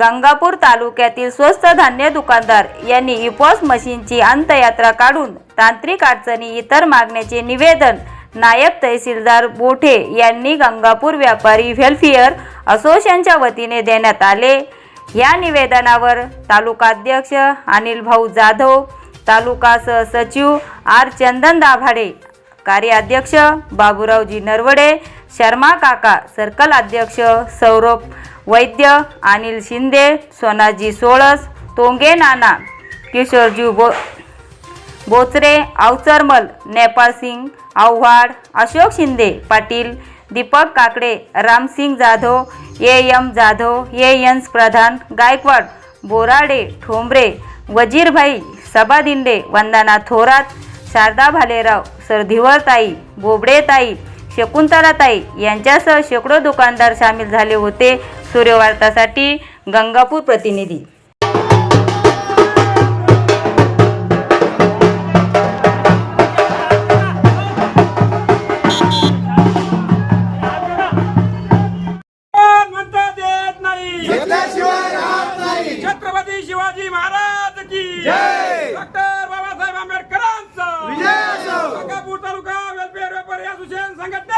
गंगापूर तालुक्यातील स्वस्त धान्य दुकानदार यांनी इपॉस मशीनची अंतयात्रा काढून तांत्रिक अडचणी इतर मागण्याचे निवेदन नायब तहसीलदार बोठे यांनी गंगापूर व्यापारी वेलफेअर असोसिएशनच्या वतीने देण्यात आले. या निवेदनावर तालुकाध्यक्ष अनिल भाऊ जाधव तालुका सहसचिव आर चंदन दाभाडे कार्याध्यक्ष बाबूरावजी नरवडे शर्मा काका सर्कल अध्यक्ष सौरभ वैद्य अनिल शिंदे सोनाजी सोळस तोंगे नाना किशोरजी बो Bochare Avacharmal Nepal Singh Avhad Ashok Shinde Patil Deepak Kakade Ramsingh Jadhav A M Jadhav A एन्स Pradhan Gaikwad Borade Thombare Wazirbhai सभादिंडे Vandana Thorat Sharda Bhalerao सरधिवरताई बोबडेताई शकुंतलाताई यांच्यासह शेकडो दुकानदार सामील झाले होते. सूर्यवार्तासाठी गंगापूर प्रतिनिधी. म्हणता देत नाही. छत्रपती शिवाजी महाराज की डॉक्टर बाबासाहेब आंबेडकरांचं. गंगापूर तालुका वेलफेअर व्यापारी असोसिएशन संघटनेचं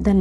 ಧನ್ಯವಾದ